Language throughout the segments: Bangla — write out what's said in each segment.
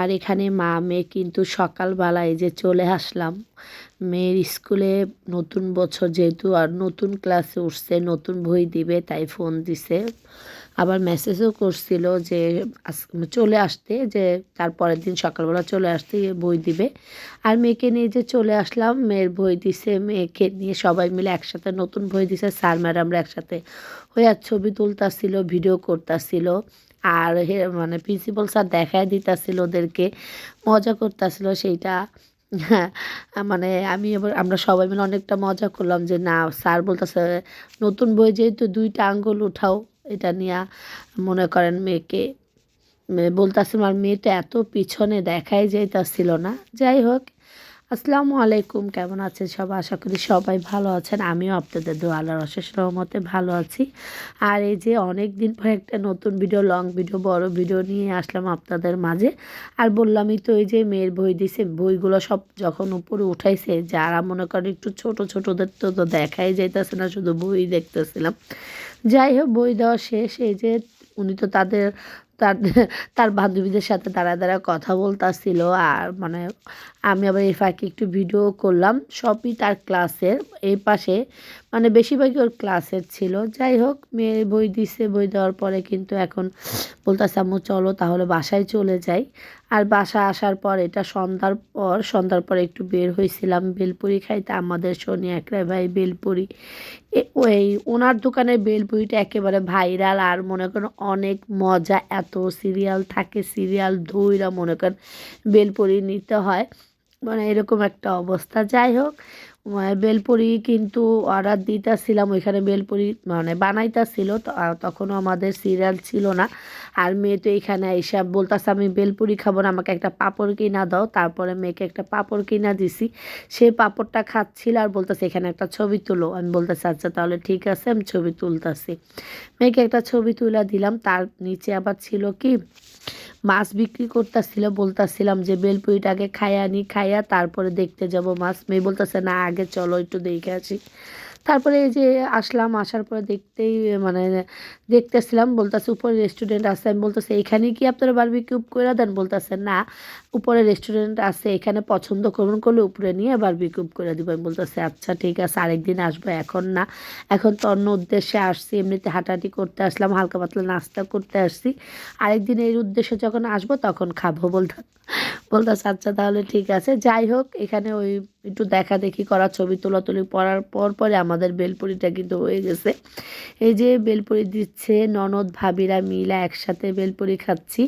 আর এখানে মা, মেয়ে কিন্তু সকালবেলায় যে চলে আসলাম। মেয়ের স্কুলে নতুন বছর যেহেতু আর নতুন ক্লাসে উঠছে, নতুন বই দিবে, তাই ফোন দিছে। আবার মেসেজও করছিল যে চলে আসতে, যে তার পরের দিন সকালবেলা চলে আসতে বই দিবে। আর মেয়েকে নিয়ে যে চলে আসলাম, মেয়ের বই দিছে, মেয়েকে নিয়ে সবাই মিলে একসাথে নতুন বই দিছে। স্যার ম্যাডামরা একসাথে হয়ে আর ছবি তুলতাছিল ভিডিও করতাছিল। আর হে মানে প্রিন্সিপাল স্যার দেখায় দিতাছিল ওদেরকে, মজা করতেছিল সেইটা। হ্যাঁ মানে আমি এবার, আমরা সবাই মিলে অনেকটা মজা করলাম যে, না, স্যার বলতেছে, নতুন বই যেহেতু দুইটা আঙ্গুল উঠাও এটা নিয়ে মনে করেন মেয়েকে বলতেছিলাম আর মেয়েটা এত পিছনে দেখাই যাইতাছিল না। যাই হোক আসসালামু আলাইকুম, কেমন আছেন সবাই? আশা করি সবাই ভালো আছেন। আমিও আপনাদের দু আল্লাহর অশেষ রহমতে ভালো আছি। আর এই যে অনেক দিন পর একটা নতুন ভিডিও লং ভিডিও বড় ভিডিও নিয়ে আসলাম আপনাদের মাঝে। আর বললামই তো এই যে মেয়ের বই দিছে, বইগুলো সব যখন উপরে উঠাইছে, যারা মনে করেন একটু ছোট ছোটদের তো তো দেখাই যাইতেছে না, শুধু বই দেখতেছিলাম। যাই হোক, বই দেওয়া শেষ। এই যে উনি তো তাদের তার তার বান্ধবীদের সাথে দাঁড়া দাঁড়া কথা বলতাছিল আর মানে আমি আবার এই ফাঁকে একটু ভিডিও করলাম। সবই তার ক্লাসের এই পাশে মানে বেশিরভাগই ওর ক্লাসের ছিল। যাই হোক, মেয়ে বই দিছে, বই দেওয়ার পরে কিন্তু এখন বলতেছে, আম্মু, চলো তাহলে বাসায় চলে যাই। আর বাসা আসার পর এটা সন্ধ্যার পর সন্ধ্যার পর একটু বের হয়েছিলাম বেলপুরি খাইতে। আমাদের শনি একরাই ভাই বেলপুরি। ওই ওনার দোকানে বেলপুরিটা একেবারে ভাইরাল আর মনে করেন অনেক মজা, এত সিরিয়াল থাকে, সিরিয়াল ধইরা মনে করেন বেলপুরি নিতে হয়। মানে এরকম একটা অবস্থা। যাই হোক বেলপুরি কিন্তু অর্ডার দিতেছিলাম ওইখানে বেলপুরি মানে বানাইতেছিল তখনও আমাদের সিরিয়াল ছিল না। আর মেয়ে তো এখানে এইসব বলতেছে, আমি বেলপুরি খাব না, আমাকে একটা পাপড় কিনা দাও। তারপরে মেয়েকে একটা পাপড় কিনা দিছি। সে পাপড়টা খাচ্ছিল আর বলতেছে, এখানে একটা ছবি তুলো। আমি বলতেছি আচ্ছা তাহলে ঠিক আছে, আমি ছবি তুলতেছি। মেয়েকে একটা ছবি তুলে দিলাম। তার নিচে আবার ছিল কি, মাছ বিক্রি করতেছিল। বলতেছিলাম যে, বেলপুরিটাকে খাইয়া নি, খাইয়া তারপরে দেখতে যাব মাছ। মেয়ে বলতেছে, না, আগে চলো, একটু দেখে আছি তারপরে এই যে আসলাম, আসার পরে দেখতেই মানে দেখতেছিলাম, বলতেছে উপরে রেস্টুরেন্ট আছে। আমি বলতেছি, এখানে কি আপনারা কিউব করে দেন? বলতেছে, না উপরে রেস্টুরেন্ট আছে, এখানে পছন্দ করুন করলে উপরে নিয়ে কিউব করে দিব। আমি বলতেছে আচ্ছা ঠিক আছে, আরেকদিন আসব, এখন না। এখন তো অন্য উদ্দেশ্যে আসছি, এমনিতে হাঁটাহাঁটি করতে আসলাম, হালকা পাতলা নাস্তা করতে আসছি। আরেকদিন এর উদ্দেশ্যে যখন আসব, তখন খাব বলতে বলতেছে আচ্ছা তাহলে ঠিক আছে। যাই হোক, এখানে ওই একটু দেখা দেখি করা ছবি তোলাতুলি পড়ার পর পরে আমাদের বেলপুরিটা কিন্তু হয়ে গেছে। এই যে বেলপুরি দিচ্ছে, ননদ, ভাবিরা মিলা একসাথে বেলপুরি খাচ্ছি।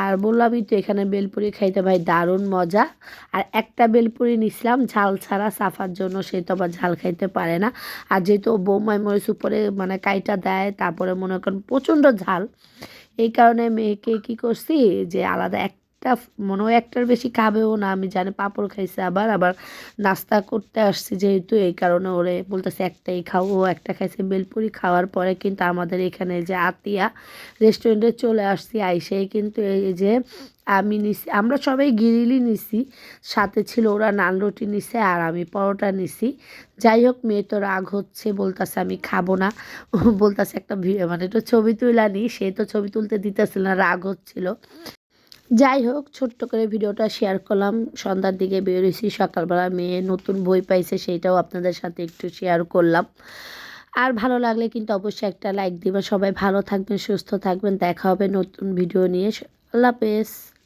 আর বললামই তো এখানে বেলপুরি খাইতে ভাই দারুণ মজা। আর একটা বেলপুরি নিছিলাম, ঝাল ছাড়া সাফার জন্য সে তো আবার ঝাল খাইতে পারে না। আর যেহেতু বৌমাই মরিচ উপরে মানে কাইটা দেয়, তারপরে মনে করেন প্রচণ্ড ঝাল। এই কারণে মেয়েকে কি করছি, যে আলাদা এক একটা মনে হয় একটার বেশি খাবেও না। আমি জানি পাঁপড় খাইছে আবার আবার নাস্তা করতে আসছি যেহেতু, এই কারণে ওরে বলতেছে একটাই খাও, ও একটা খাইছে বেলপুরি। খাওয়ার পরে কিন্তু আমাদের এখানে যে আতিয়া রেস্টুরেন্টে চলে আসছি আইসেই কিন্তু এই যে আমি নিছি, আমরা সবাই গিরিলি নিছি, সাথে ছিল ওরা নান রুটি নিছে আর আমি পরোটা নিছি। যাই হোক, মেয়ে তো রাগ হচ্ছে, বলতাছে আমি খাব না। বলতাছে একটা মানে একটু ছবি তুলা নি, সে তো ছবি তুলতে দিতেছিল না, রাগ হচ্ছিল। যাই হোক, ছোট্ট করে ভিডিওটা শেয়ার করলাম। সন্ধ্যার দিকে বেরোইছি, সকালবেলা মেয়ে নতুন বই পাইছে, সেইটাও আপনাদের সাথে একটু শেয়ার করলাম। আর ভালো লাগলে কিন্তু অবশ্যই একটা লাইক দিবেন। সবাই ভালো থাকবেন, সুস্থ থাকবেন। দেখা হবে নতুন ভিডিও নিয়ে। আল্লাহ হাফেজ।